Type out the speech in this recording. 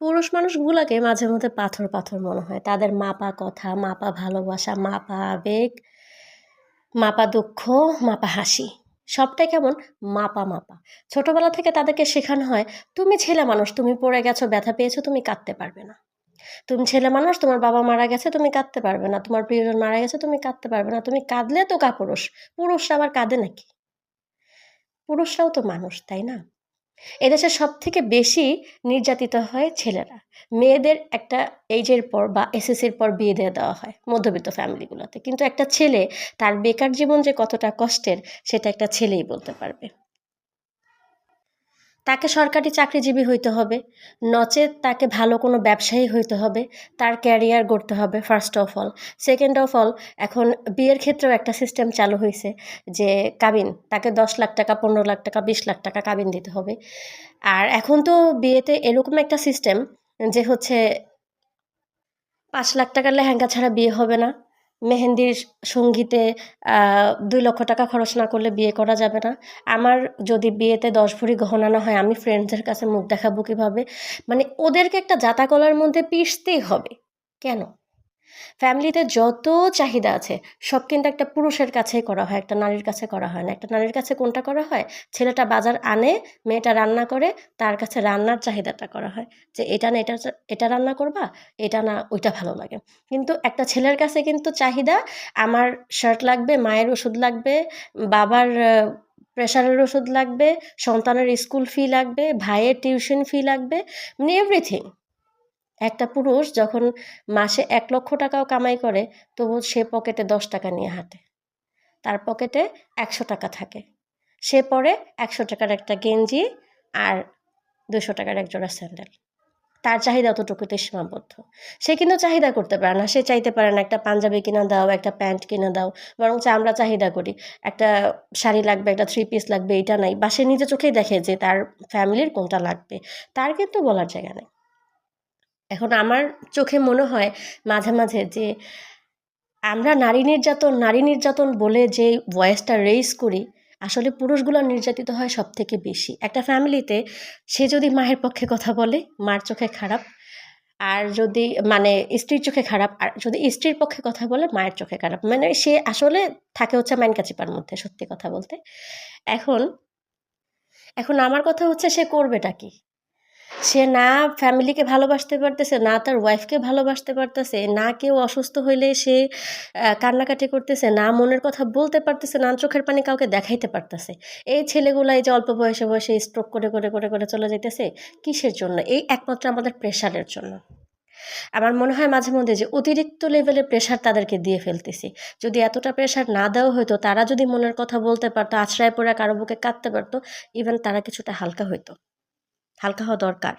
পুরুষ মানুষগুলোকে মাঝে মধ্যে পাথর পাথর মনে হয়। তাদের মাপা কথা, মাপা ভালোবাসা, মাপা আবেগ, মাপা দুঃখ, মাপা হাসি, সবটাই কেমন মাপা মাপা। ছোটবেলা থেকে তাদেরকে শেখানো হয়, তুমি ছেলে মানুষ, তুমি পড়ে গেছো, ব্যথা পেয়েছ, তুমি কাঁদতে পারবে না। তুমি ছেলে মানুষ, তোমার বাবা মারা গেছে, তুমি কাঁদতে পারবে না। তোমার প্রিয়জন মারা গেছে, তুমি কাঁদতে পারবে না। তুমি কাঁদলে তো কাপুরুষ, পুরুষরা আবার কাঁদে নাকি? পুরুষরাও তো মানুষ, তাই না? এদেশে সব থেকে বেশি নির্যাতিত হয় ছেলেরা। মেয়েদের একটা এইজের পর বা এসএসসির পর বিয়ে দিয়ে দেওয়া হয় মধ্যবিত্ত ফ্যামিলিগুলোতে কিন্তু একটা ছেলে তার বেকার জীবন যে কতটা কষ্টের, সেটা একটা ছেলেই বলতে পারবে। তাকে সরকারি চাকরিজীবী হইতে হবে। নচেত তাকে ভালো কোনো ব্যবসায়ী হইতে হবে। তার ক্যারিয়ার গড়তে হবে first of all second of all এখন বিয়ের ক্ষেত্রেও একটা সিস্টেম চালু হয়েছে যে কাবিন, তাকে দশ লাখ টাকা, পনেরো লাখ টাকা, বিশ লাখ টাকা কাবিন দিতে হবে। আর এখন তো বিয়েতে এরকম একটা সিস্টেম যে হচ্ছে পাঁচ লাখ টাকার লেহেঙ্গা ছাড়া বিয়ে হবে না। মেহেন্দির সঙ্গীতে দুই লক্ষ টাকা খরচ না করলে বিয়ে করা যাবে না। আমার যদি বিয়েতে দশ ভরি গহনা না হয়, আমি ফ্রেন্ডসের কাছে মুখ দেখাবো কীভাবে? মানে ওদেরকে একটা জাতাকলার মধ্যে পিষতেই হবে। কেন? ফ্যামিলিতে যত চাহিদা আছে, সব কিন্তু একটা পুরুষের কাছেই করা হয়, একটা নারীর কাছে করা হয় না। একটা নারীর কাছে কোনটা করা হয়? ছেলেটা বাজার আনে, মেয়েটা রান্না করে, তার কাছে রান্নার চাহিদাটা করা হয় যে এটা না, এটা এটা রান্না করবা, এটা না, ওইটা ভালো লাগে। কিন্তু একটা ছেলের কাছে কিন্তু চাহিদা, আমার শার্ট লাগবে, মায়ের ওষুধ লাগবে, বাবার প্রেশারের ওষুধ লাগবে, সন্তানের স্কুল ফি লাগবে, ভাইয়ের টিউশন ফি লাগবে মানে এভরিথিং একটা পুরুষ যখন মাসে এক লক্ষ টাকাও কামাই করে তবু সে পকেটে দশ টাকা নিয়ে হাঁটে। তার পকেটে একশো টাকা থাকে। সে পরে একশো টাকার একটা গেঞ্জি আর দুশো টাকার এক জোড়া স্যান্ডেল। তার চাহিদা অতটুকুতে সীমাবদ্ধ। সে কিন্তু চাহিদা করতে পারে না। সে চাইতে পারে না একটা পাঞ্জাবি কিনে দাও, একটা প্যান্ট কিনে দাও, বরং আমরা চাহিদা করি। একটা শাড়ি লাগবে, একটা থ্রি পিস লাগবে এটা নাই। বা সে নিজে চোখেই দেখে যে তার ফ্যামিলির কোনটা লাগবে। তার কিন্তু বলার জায়গা নেই। এখন আমার চোখে মনে হয় মাঝে মাঝে যে আমরা নারী নির্যাতন নারী নির্যাতন বলে যে ভয়েসটা রেইজ করি, আসলে পুরুষগুলো নির্যাতিত হয় সব থেকে বেশি। একটা ফ্যামিলিতে সে যদি মায়ের পক্ষে কথা বলে, মার চোখে খারাপ, আর যদি মানে স্ত্রীর চোখে খারাপ, আর যদি স্ত্রীর পক্ষে কথা বলে, মায়ের চোখে খারাপ। মানে সে আসলে থাকে হচ্ছে মাইনকা চিপার মধ্যে, সত্যি কথা বলতে। এখন এখন আমার কথা হচ্ছে সে করবেটা কি? সে না ফ্যামিলিকে ভালোবাসতে পারতেছে, না তার ওয়াইফকে ভালোবাসতে পারতেছে, না কেউ অসুস্থ হইলে সে কান্নাকাটি করতেছে, না মনের কথা বলতে পারতেছে, না চোখের পানি কাউকে দেখাইতে পারতেছে। এই ছেলেগুলো এই যে অল্প বয়সে বয়সে স্ট্রোক করে করে করে করে চলে যেতেছে কিসের জন্য? এই একমাত্র আমাদের প্রেশারের জন্য। আমার মনে হয় মাঝে মধ্যে যে অতিরিক্ত লেভেলের প্রেশার তাদেরকে দিয়ে ফেলতেছি। যদি এতটা প্রেশার না দেওয়া হতো তারা যদি মনের কথা বলতে পারতো, আশ্রয় পড়ে কারও বুকে কাঁদতে পারতো ইভেন তারা কিছুটা হালকা হইতো। হালকা হওয়া দরকার।